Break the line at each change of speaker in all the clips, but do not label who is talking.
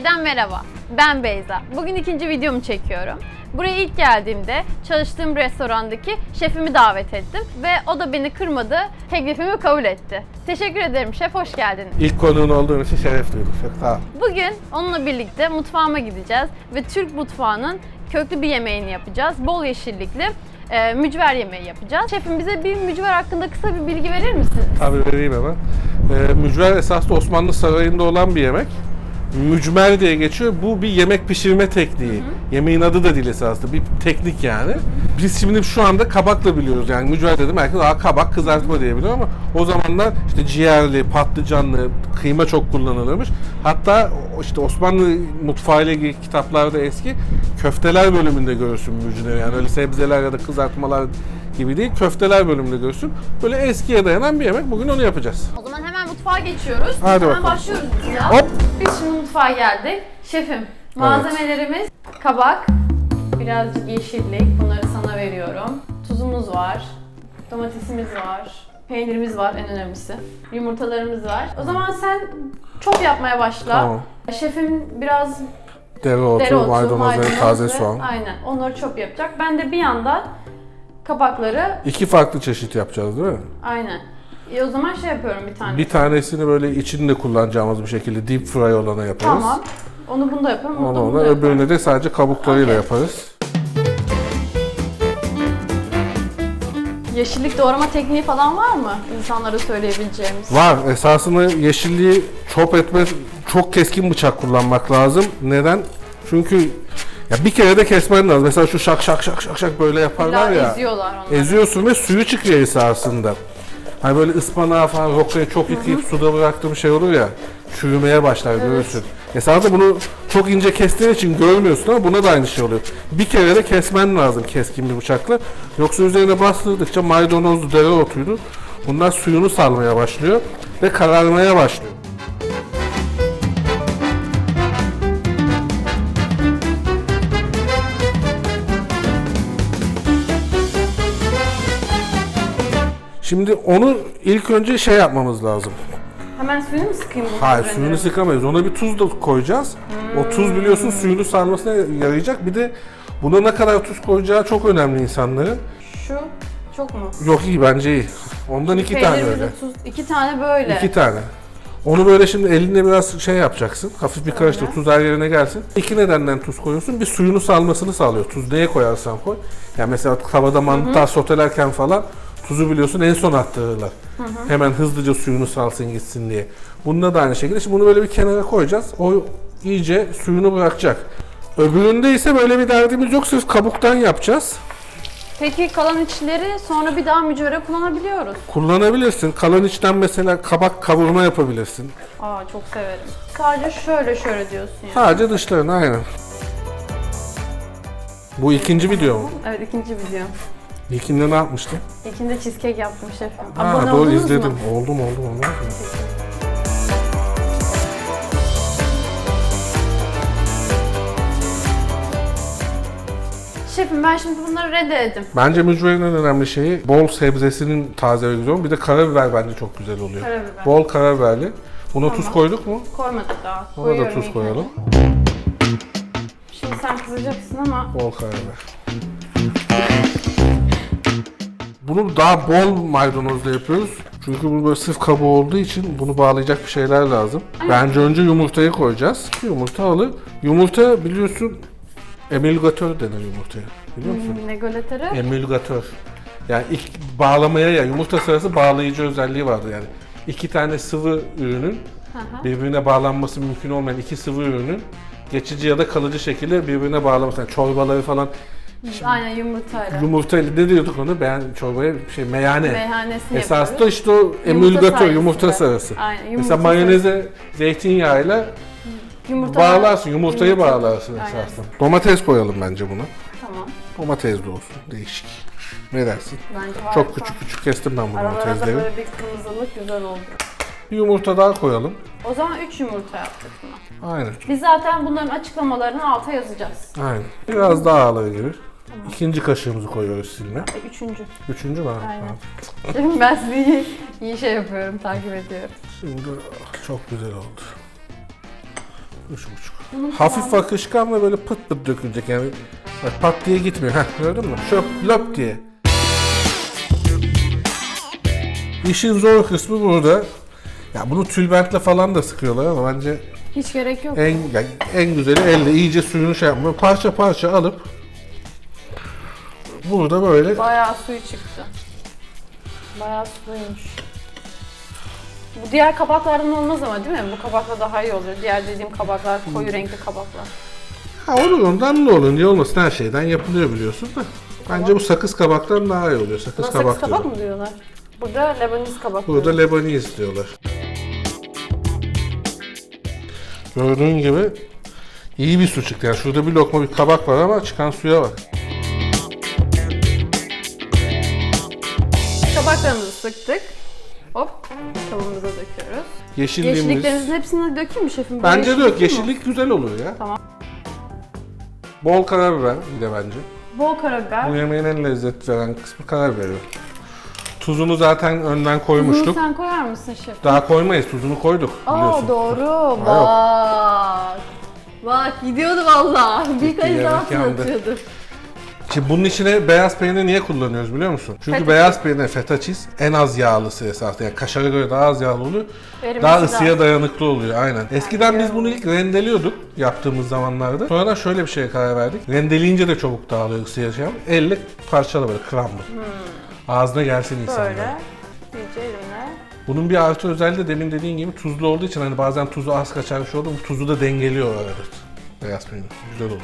Sydney'den merhaba. Ben Beyza. Bugün ikinci videomu çekiyorum. Buraya ilk geldiğimde çalıştığım restorandaki şefimi davet ettim ve o da beni kırmadı, teklifimi kabul etti. Teşekkür ederim şef, hoş geldiniz.
İlk konuğun olduğun için şeref duyduk. Çok sağ ol.
Bugün onunla birlikte mutfağıma gideceğiz ve Türk mutfağının köklü bir yemeğini yapacağız. Bol yeşillikli e, mücver yemeği yapacağız. Şefim bize bir mücver hakkında kısa bir bilgi verir misiniz?
Tabii vereyim hemen. Ee, mücver esasında Osmanlı Sarayı'nda olan bir yemek. Mücmer diye geçiyor. Bu bir yemek pişirme tekniği. Yemeğin adı da değil esasında. Bir teknik yani. Biz şimdi şu anda kabakla biliyoruz. Yani mücver dedim herkes Aa, kabak kızartma diye biliyor ama o zamanlar işte ciğerli, patlıcanlı, kıyma çok kullanılırmış. Hatta işte Osmanlı mutfağıyla ilgili kitaplarda eski köfteler bölümünde görürsün mücveri. Yani öyle sebzeler ya da kızartmalar gibi değil. Köfteler bölümünde görürsün. Böyle eskiye dayanan bir yemek. Bugün onu yapacağız.
O zaman hemen mutfağa geçiyoruz.
Hadi
hemen
bakalım.
başlıyoruz biz ya.
Hop!
Biz şimdi mutfağa geldik. Şefim, malzemelerimiz kabak, birazcık yeşillik. Bunları sana veriyorum. Tuzumuz var, domatesimiz var, peynirimiz var en önemlisi. Yumurtalarımız var. O zaman sen çok yapmaya başla.
Tamam.
Şefim biraz
Dereotu,
dereotu,
maydanoz ve taze soğan.
Aynen. Onları çok yapacak. Ben de bir yandan kabakları
İki farklı çeşit yapacağız değil mi?
aynen. E o zaman şey yapıyorum bir tane.
Bir tanesini böyle içinde kullanacağımız bir şekilde deep fry olana yaparız.
Tamam. Onu bunda yapıyorum. Onu,
Onu ona,
bunda
öbürünü de sadece kabuklarıyla
Okey.
yaparız.
Yeşillik doğrama tekniği falan var mı? İnsanlara söyleyebileceğimiz.
Var. Esasında yeşilliği chop etme çok keskin bıçak kullanmak lazım. Neden? Çünkü ya bir kere de kesmen lazım. Mesela şu şak şak şak şak şak böyle yaparlar
İlla
ya.
eziyorlar onları.
Eziyorsun ve suyu çıkıyor esasında. Hani böyle ıspanağı falan rokayı çok yıkayıp suda bıraktığım şey olur ya. Çürümeye başlar görürsün. Esasında bunu çok ince kestiğin için görmüyorsun ama buna da aynı şey oluyor. Bir kere de kesmen lazım keskin bir bıçakla. Yoksa üzerine bastırdıkça maydanozlu, dereotuydu. Bunlar suyunu salmaya başlıyor ve kararmaya başlıyor. Şimdi onu ilk önce şey yapmamız lazım.
Hemen suyunu mu sıkayım bunun
Hayır suyunu sıkamayız. Ona bir tuz da koyacağız. O tuz biliyorsun suyunu sarmasına yarayacak. Bir de buna ne kadar tuz koyacağı çok önemli insanların.
Şu çok mu?
Yok iyi bence iyi. Ondan iki tane
Peynirimizi
öyle.
tuz, iki tane böyle.
İki tane. Onu böyle şimdi elinde biraz şey yapacaksın. Hafif bir karıştır. Tuz her yerine gelsin. İki nedenden tuz koyuyorsun. Bir suyunu salmasını sağlıyor. Tuz neye koyarsan koy. Yani mesela tavada mantar sotelerken falan tuzu biliyorsun en son attırırlar. Hemen hızlıca suyunu salsın gitsin diye. Bunda da aynı şekilde. Şimdi bunu böyle bir kenara koyacağız. O iyice suyunu bırakacak. Öbüründe ise böyle bir derdimiz yok. Sırf kabuktan yapacağız.
Peki kalan içleri sonra bir daha mücvere kullanabiliyoruz.
Kullanabilirsin. Kalan içten mesela kabak kavurma yapabilirsin.
Aa çok severim. Sadece şöyle şöyle diyorsun yani.
Sadece dışlarını aynen. Bu ikinci video mu?
Evet ikinci video.
İlkinde ne yapmıştın?
İkinde cheesecake yaptım şefim.
Ha,
Abone
doğru
oldunuz
izledim.
mu?
Oldum oldum olmaz mı?
Şefim ben şimdi bunları reddeledim.
Bence mücverin en önemli şeyi bol sebzesinin taze ve güzel olması. Bir de karabiber bence çok güzel oluyor.
Karabiber.
Bol karabiberli. Buna tuz koyduk mu?
Koymadık daha.
Ona da
Koyuyorum
tuz
ilk
koyalım.
önce. Şimdi sen kızacaksın ama
Bol karabiber. Bunu daha bol maydanozla yapıyoruz. Çünkü bu böyle sırf kabuğu olduğu için bunu bağlayacak bir şeyler lazım. Bence önce yumurtayı koyacağız. Yumurta alır. Yumurta biliyorsun emülgatör denir yumurtaya. Biliyor musun?
negolatöre
Emülgatör. Yani ilk bağlamaya ya yumurta sarısı bağlayıcı özelliği vardır yani. İki tane sıvı ürünün birbirine bağlanması mümkün olmayan iki sıvı ürünün geçici ya da kalıcı şekilde birbirine bağlaması. Yani çorbaları falan
aynen yumurtayla.
yumurta ne diyorduk onu? Ben çorbaya şey meyhane.
Meyhanesini
Esas da
yapıyoruz.
işte o emülgatör,
sayesinde.
yumurta sarısı.
Aynen, yumurta
Mesela mayoneze zeytinyağıyla
Yumurta
bağlarsın, yumurtayı
Yumurta-
bağlarsın
Aynen.
esasında. Domates koyalım bence buna.
Tamam.
Domates de olsun, değişik. Ne dersin?
Bence harika.
Çok küçük küçük kestim ben bu
Aralara da
domatesleri.
böyle bir kırmızılık güzel oldu.
Bir yumurta daha koyalım.
O zaman 3 yumurta yaptık buna.
Aynen.
Biz zaten bunların açıklamalarını alta yazacağız.
Aynen. Biraz daha ağır gelir. İkinci kaşığımızı koyuyoruz silme.
E, üçüncü.
Üçüncü var.
Aynen.
Ha.
Şimdi ben sizi iyi, iyi şey yapıyorum, takip ediyorum.
Şimdi çok güzel oldu. Üç buçuk.
Bunun
Hafif
kıvamı-
akışkan ve böyle pıt pıt dökülecek yani. Bak pat diye gitmiyor. Heh gördün mü? Şöp löp diye. İşin zor kısmı burada. Ya bunu tülbentle falan da sıkıyorlar ama bence
Hiç gerek yok.
en yani en güzeli elle iyice suyunu şey yapma. Parça parça alıp burada böyle
Bayağı suyu çıktı. Bayağı suluymuş. Bu diğer kabaklardan olmaz ama değil mi? Bu kabakla daha iyi oluyor. Diğer dediğim kabaklar koyu renkli kabaklar.
ha olur ondan da olur. Niye olmasın her şeyden yapılıyor biliyorsun da. Bence bu sakız kabaktan daha iyi oluyor. Sakız
Buna
kabak
sakız kabak
diyorlar.
mı diyorlar? Burada Lebanese kabak
Burada
diyorlar.
Lebaniz diyorlar. Gördüğün gibi iyi bir su çıktı. Yani şurada bir lokma bir kabak var ama çıkan suya bak.
Kabaklarımızı sıktık. Hop kabımıza döküyoruz.
Yeşilliğimiz.
Yeşilliklerinizin hepsini dökeyim mi şefim? Bu
Bence de
yeşillik
yok.
mi?
Yeşillik güzel oluyor ya.
Tamam.
Bol karabiber bir de bence.
Bol
Bu
karabiber.
yemeğin en lezzet veren kısmı karabiberi. Tuzunu zaten önden
Bunu
koymuştuk.
sen koyar mısın şef?
Daha koymayız. Tuzunu koyduk biliyorsun.
Aa doğru. Bak. Bak gidiyordu valla. Bir daha
yandı.
atıyordu.
Şimdi bunun içine beyaz peynir niye kullanıyoruz biliyor musun? Çünkü
Feta
beyaz peynir feta cheese en az yağlısı esasında. Yani kaşara göre daha az yağlı oluyor.
Verimlisi
Daha
daha-
ısıya dayanıklı oluyor aynen. Eskiden biz bunu ilk rendeliyorduk yaptığımız zamanlarda. Sonradan şöyle bir şeye karar verdik. Rendeleyince de çabuk dağılıyor ısıya şey. Elle parçala böyle crumble. Ağzına gelsin insanlara.
Hmm. Böyle. İyice elimle.
Bunun bir artı özelliği de demin dediğin gibi tuzlu olduğu için hani bazen tuzu az kaçar bir şey oldu bu tuzu da dengeliyor arada. Beyaz peynir. Güzel oluyor.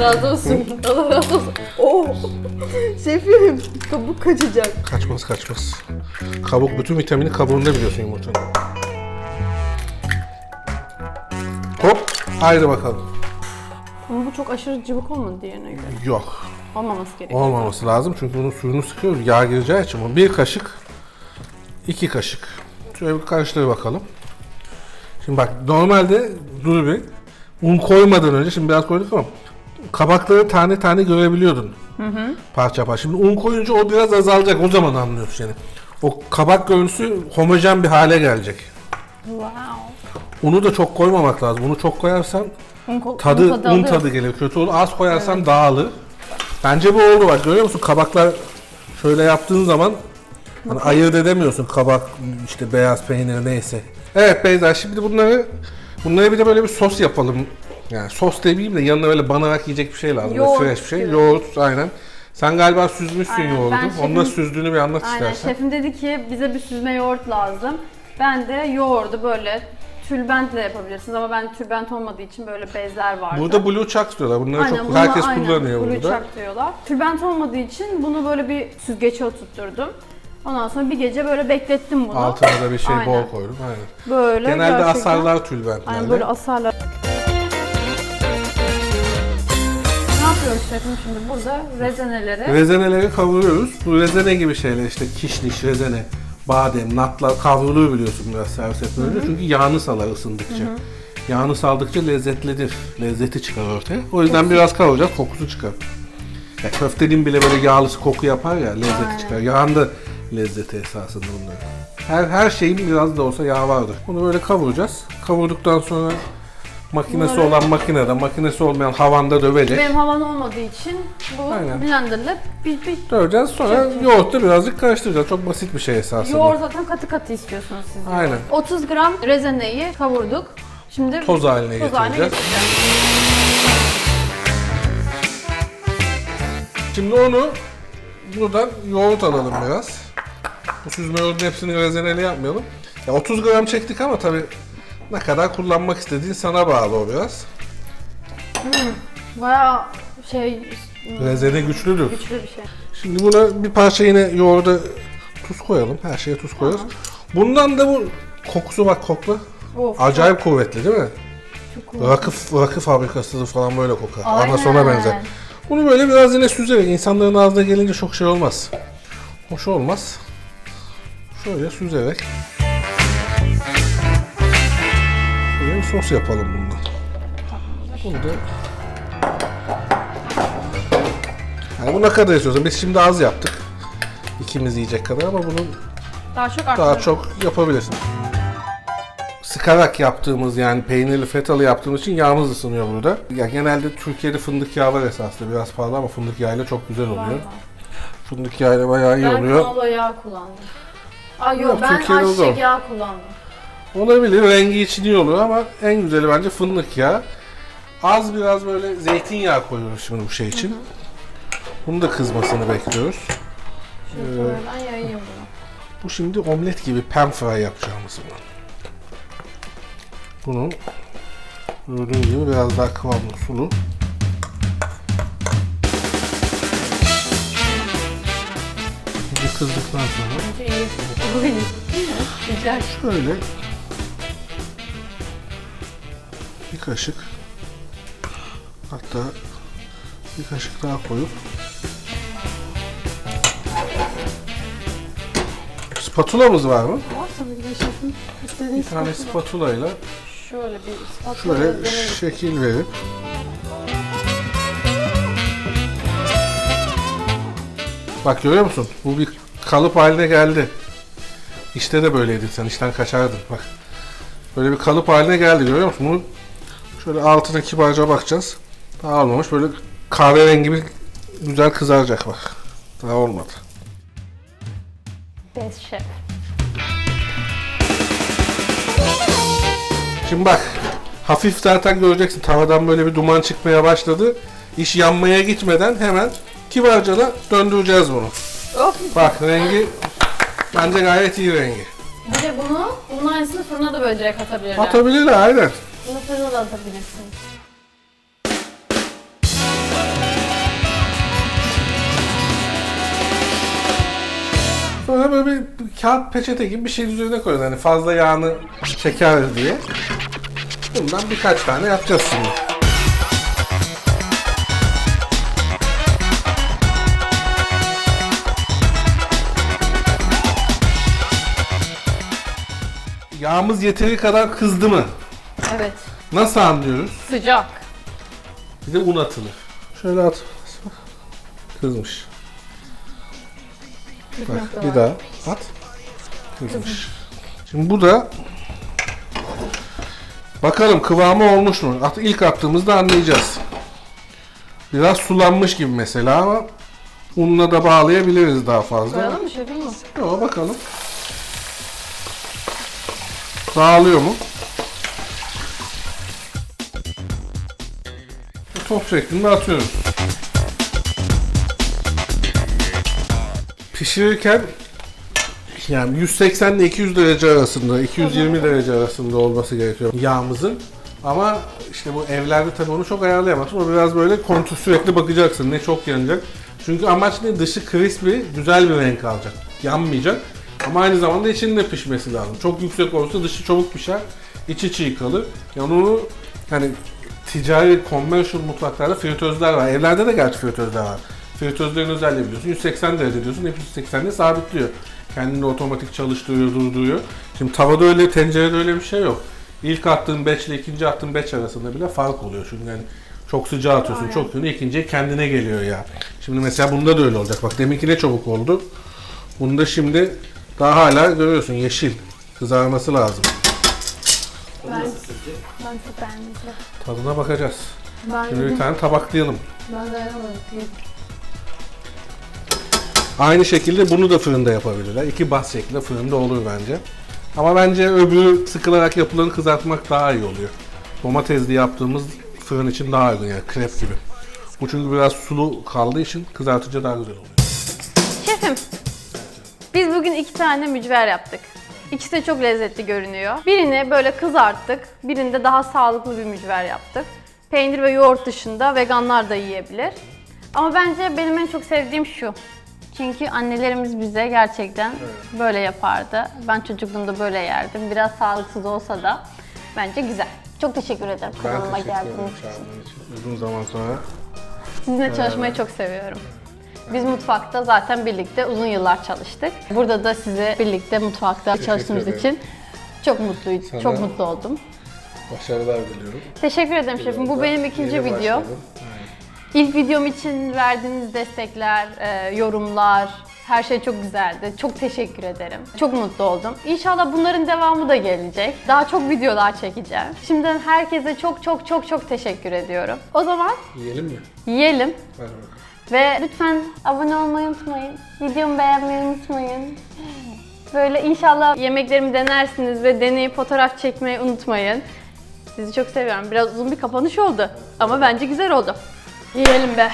Allah razı olsun. Allah razı olsun. Oh. Şefim kabuk kaçacak.
Kaçmaz kaçmaz. Kabuk bütün vitamini kabuğunda biliyorsun yumurtanın. Hop haydi bakalım.
Ama bu çok aşırı cıvık olmadı diğerine göre.
Yok
Olmaması gerekiyor.
olmaması lazım çünkü bunun suyunu sıkıyoruz yağ gireceği için. Bu Bir kaşık, iki kaşık. Şöyle bir karıştır bakalım. Şimdi bak normalde dur bir un koymadan önce şimdi biraz koyduk ama kabakları tane tane görebiliyordun. Parça parça. Şimdi un koyunca o biraz azalacak o zaman anlıyorsun yani. O kabak görüntüsü homojen bir hale gelecek.
Wow.
Unu da çok koymamak lazım. Unu çok koyarsan
Un, ko-
tadı,
un
un
alıyor.
tadı gelir. Kötü olur. Az koyarsan dağılır. Bence bu oldu bak. Görüyor musun? Kabaklar şöyle yaptığın zaman hani ayırt edemiyorsun kabak işte beyaz peynir neyse. Evet Beyza şimdi bunları bunlara bir de böyle bir sos yapalım. Yani sos demeyeyim de yanına böyle banarak yiyecek bir şey lazım.
Yoğurt
fresh bir şey. Yoğurt aynen. Sen galiba süzmüşsün
Aynen,
yoğurdu.
ben
Onu da
şefim-
süzdüğünü bir anlat
Aynen
istersen.
şefim dedi ki bize bir süzme yoğurt lazım. Ben de yoğurdu böyle tülbentle yapabilirsiniz ama ben tülbent olmadığı için böyle bezler vardı.
Burada blue chucks diyorlar. Bunları
Aynen,
çok
buna
herkes
aynen
kullanıyor
blue
burada.
chuck diyorlar. Tülbent olmadığı için bunu böyle bir süzgeçe oturtturdum. Ondan sonra bir gece böyle beklettim bunu.
Altına da bir şey
Aynen.
bol koydum. Aynen.
Böyle
Genelde
gerçekten-
asarlar tülbentlerle.
Aynen böyle asarlar. Şefim şimdi burada? Rezeneleri.
Rezeneleri kavuruyoruz. Bu rezene gibi şeyler işte kişniş, rezene, badem, natlar kavruluyor biliyorsun biraz servis etmeden önce. Çünkü yağını salar ısındıkça. Yağını saldıkça lezzetlidir. Lezzeti çıkar ortaya. O yüzden biraz kavuracağız, kokusu çıkar. Ya köftenin bile böyle yağlısı koku yapar ya, lezzeti
Aynen.
çıkar. Yağın da lezzeti esasında bunların. Her, her şeyin biraz da olsa yağ vardır. Bunu böyle kavuracağız. Kavurduktan sonra makinesi
Bunları-
olan makinede, makinesi olmayan havanda dövecek.
Benim havan olmadığı için bu
Aynen.
blenderla bir, bir
Döveceğiz sonra yoğurtla birazcık karıştıracağız. Çok basit bir şey esasında.
yoğurt zaten katı katı istiyorsunuz siz. yoğurt.
Aynen.
30 gram rezeneyi kavurduk. Şimdi
Toz haline
toz haline
getireceğiz.
getireceğiz.
Şimdi onu buradan yoğurt alalım biraz. Bu süzme yoğurdun hepsini rezeneli yapmayalım. Ya 30 gram çektik ama tabii ne kadar kullanmak istediğin sana bağlı o biraz.
Bayağı şey
Rezene güçlüdür.
güçlü bir şey.
Şimdi buna bir parça yine yoğurda tuz koyalım. Her şeye tuz koyarız. Bundan da bu kokusu bak kokla.
Of.
Acayip kuvvetli değil mi?
Çok.
Rakı, rakı fabrikasıdır falan böyle kokar.
Aynen.
Anasona benzer. Bunu böyle biraz yine süzerek insanların ağzına gelince çok şey olmaz. Hoş olmaz. Şöyle süzerek. Sos yapalım bundan. Bunu da Yani bu ne kadar istiyorsan. Biz şimdi az yaptık. İkimiz yiyecek kadar ama bunu
Daha çok
daha çok yapabilirsin. Sıkarak yaptığımız yani peynirli fetalı yaptığımız için yağımız ısınıyor burada. Ya genelde Türkiye'de fındık yağı var esasında biraz pahalı ama fındık yağıyla çok güzel oluyor.
var.
Fındık yağıyla bayağı iyi
Ben
oluyor.
kanola yağı kullandım. Ay yok
Yok,
ben ayçiçek yağı kullandım.
Olabilir rengi için iyi oluyor ama en güzeli bence fındık yağı. Az biraz böyle zeytinyağı koyuyoruz şimdi bu şey için. Bunu da kızmasını bekliyoruz.
Şimdi sonra ben yayayım bunu.
Bu şimdi omlet gibi pan fry yapacağımız bu. Bunun gördüğün gibi biraz daha kıvamlı sulu. Bir kızdıktan sonra.
Güzel.
şöyle kaşık hatta bir kaşık daha koyup spatulamız var mı?
Var tabii ki de şefim.
Bir tane
spatula.
spatula ile
Şöyle bir spatula
Şöyle
deneyelim.
şekil verip Bak görüyor musun? Bu bir kalıp haline geldi. İşte de böyleydin sen. işten kaçardın. Bak. Böyle bir kalıp haline geldi görüyor musun? Bunu şöyle altına kibarca bakacağız. Daha olmamış. Böyle kahverengi bir güzel kızaracak bak. Daha olmadı.
Best şef.
Şimdi bak. Hafif zaten göreceksin. Tavadan böyle bir duman çıkmaya başladı. İş yanmaya gitmeden hemen kibarca da döndüreceğiz bunu.
Of.
Bak rengi bence gayet iyi rengi.
Bir de bunu, bunun aynısını fırına da böyle direkt atabilirler.
Atabilirler aynen.
Bunu fırına.
Sonra böyle bir kağıt peçete gibi bir şey üzerine koyuyoruz. Hani fazla yağını çeker diye. Bundan birkaç tane yapacağız şimdi. Yağımız yeteri kadar kızdı mı?
Evet.
Nasıl anlıyoruz?
Sıcak.
Bir de un atılır. Şöyle at. Kızmış. Bak bir daha at. Kızmış. Şimdi bu da bakalım kıvamı olmuş mu? At, ilk attığımızda anlayacağız. Biraz sulanmış gibi mesela ama unla da bağlayabiliriz daha fazla.
Koyalım mı şefim mi?
Yo, bakalım. Dağılıyor mu? Top şeklinde atıyoruz. Pişirirken yani 180 ile 200 derece arasında, 220 derece arasında olması gerekiyor yağımızın. Ama işte bu evlerde tabii onu çok ayarlayamazsın. O biraz böyle kontrol sürekli bakacaksın. Ne çok yanacak. Çünkü amaç ne? Dışı crispy, güzel bir renk alacak. Yanmayacak. Ama aynı zamanda içinin de pişmesi lazım. Çok yüksek olursa dışı çabuk pişer, içi çiğ kalır. Yani onu hani ticari, commercial mutfaklarda fritözler var. Evlerde de gerçi fritözler var. Fritözlerin özelliği biliyorsun. 180 derece diyorsun, hep 180'de sabitliyor. Kendini otomatik çalıştırıyor, durduruyor. Şimdi tavada öyle, tencerede öyle bir şey yok. İlk attığın batch ile ikinci attığın batch arasında bile fark oluyor. Çünkü yani çok sıcağı atıyorsun,
Aynen.
çok yönü ikinciye kendine geliyor ya. Şimdi mesela bunda da öyle olacak. Bak deminki ne çabuk oldu. Bunda şimdi daha hala görüyorsun yeşil. Kızarması lazım.
Ben, ben çok beğendim.
Tadına bakacağız.
Ben
Şimdi bir tane tabaklayalım.
Ben dayanamadım.
Aynı şekilde bunu da fırında yapabilirler. İki bas şeklinde fırında olur bence. Ama bence öbürü sıkılarak yapılanı kızartmak daha iyi oluyor. Domatesli yaptığımız fırın için daha uygun yani krep gibi. Bu çünkü biraz sulu kaldığı için kızartınca daha güzel oluyor.
Şefim, biz bugün iki tane mücver yaptık. İkisi de çok lezzetli görünüyor. Birini böyle kızarttık, birinde daha sağlıklı bir mücver yaptık. Peynir ve yoğurt dışında veganlar da yiyebilir. Ama bence benim en çok sevdiğim şu. Çünkü annelerimiz bize gerçekten böyle yapardı. Ben çocukluğumda böyle yerdim. Biraz sağlıksız olsa da bence güzel. Çok teşekkür ederim kanalıma geldiğiniz için.
Uzun zaman sonra.
Sizinle çalışmayı çok seviyorum. Biz mutfakta zaten birlikte uzun yıllar çalıştık. Burada da sizi birlikte mutfakta çalıştığımız
ederim.
için çok mutluydum.
Sana-
Çok mutlu oldum.
Başarılar diliyorum.
Teşekkür ederim şefim. Bu benim ikinci video.
başladım.
İlk videom için verdiğiniz destekler, e, yorumlar, her şey çok güzeldi. Çok teşekkür ederim. Çok mutlu oldum. İnşallah bunların devamı da gelecek. Daha çok videolar çekeceğim. Şimdiden herkese çok çok çok çok teşekkür ediyorum. O zaman
Yiyelim mi?
yiyelim.
Bakalım.
Ve lütfen abone olmayı unutmayın. Videomu beğenmeyi unutmayın. Böyle inşallah yemeklerimi denersiniz ve deneyip fotoğraf çekmeyi unutmayın. Sizi çok seviyorum. Biraz uzun bir kapanış oldu ama bence güzel oldu. Yiyelim be.